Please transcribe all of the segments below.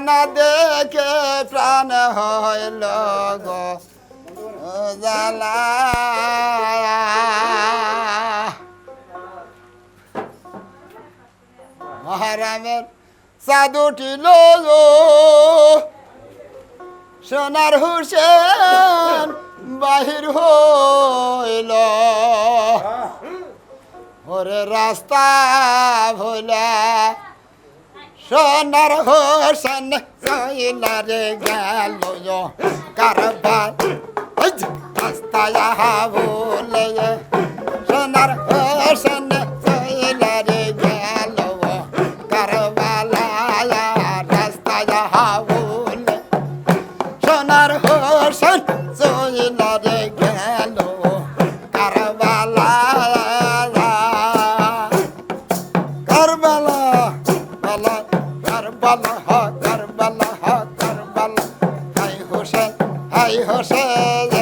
জানা দেখে প্রাণ হইল গো জালা মহারামের সাধুটি লো সোনার হুসেন বাহির হইল। ওরে রাস্তা ভোলা Şanar hırsan rayları geliyor Karabar Hastaya havuleye. Karbala Karbala. High Hossain হাই হোসেন।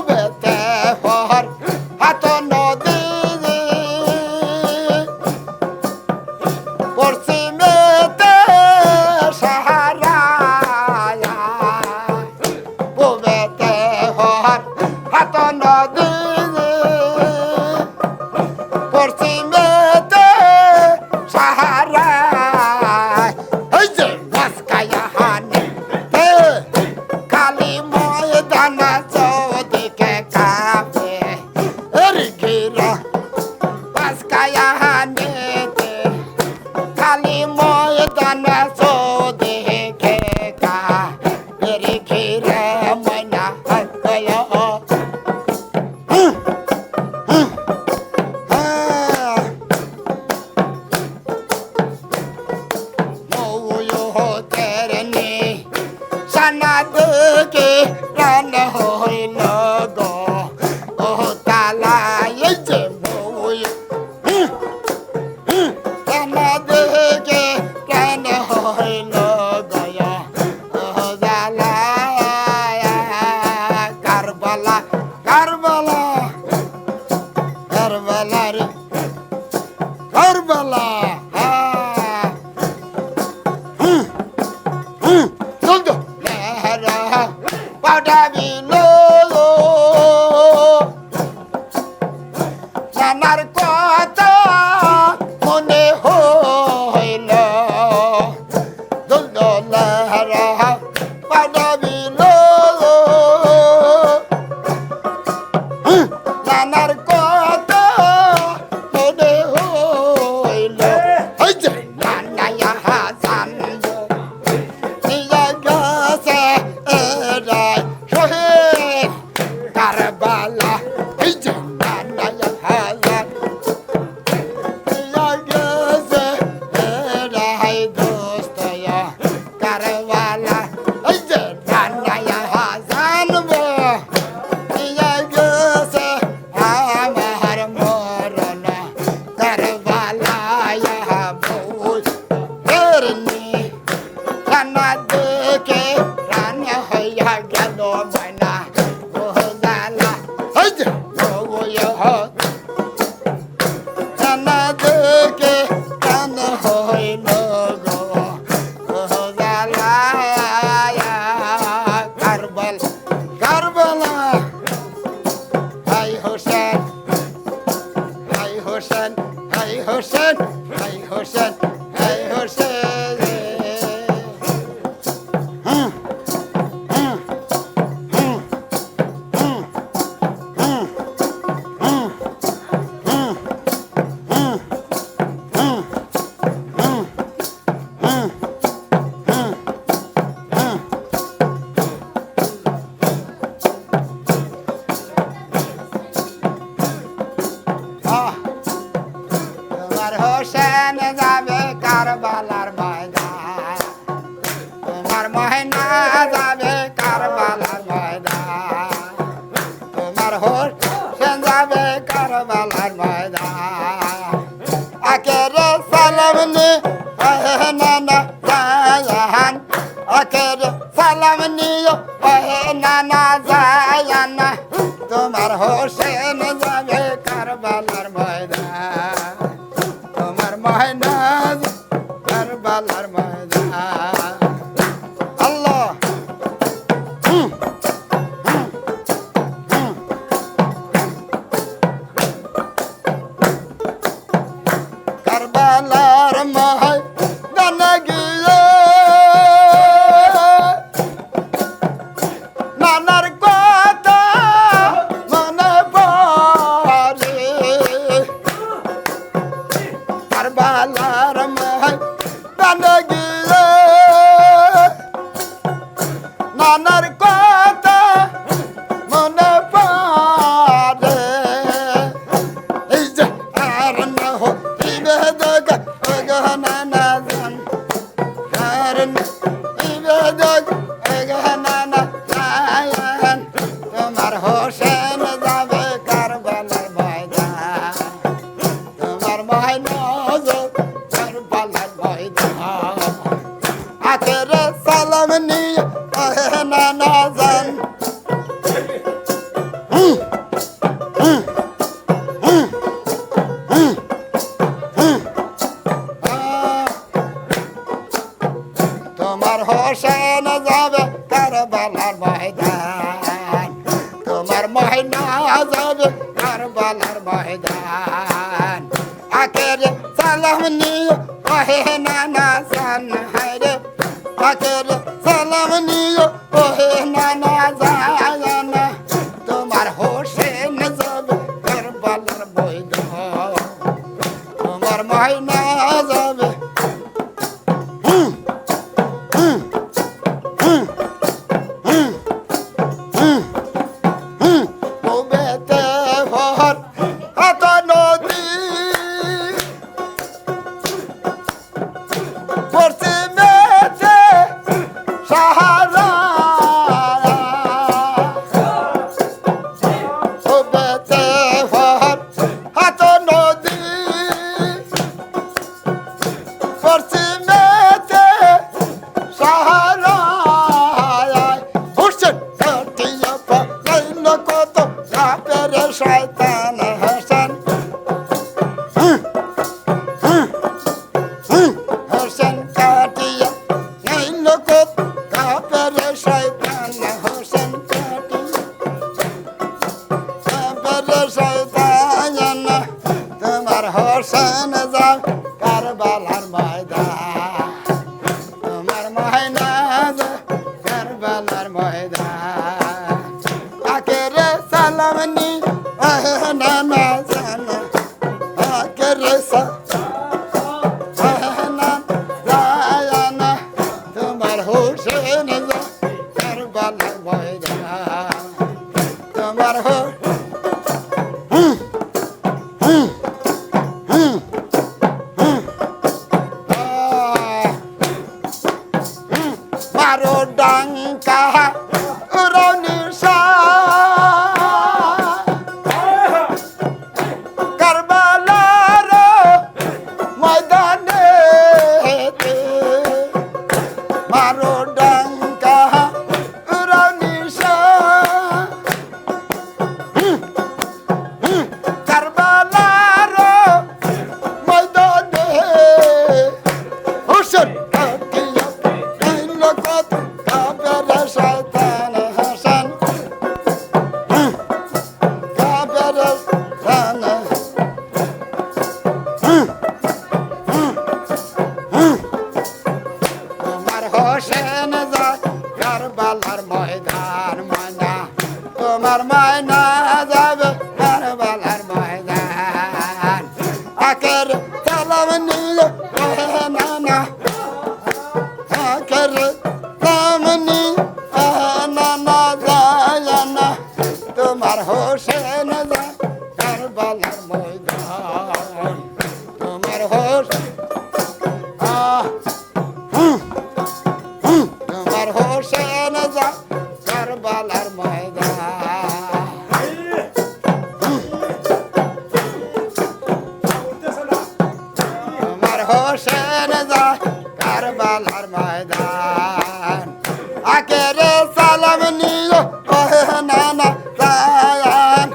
little bit. عنه আকেরে সালাম নিও। কহে নানা রায়ান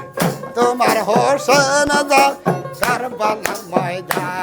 তোমার হোসেন দা কারবালা ময়দান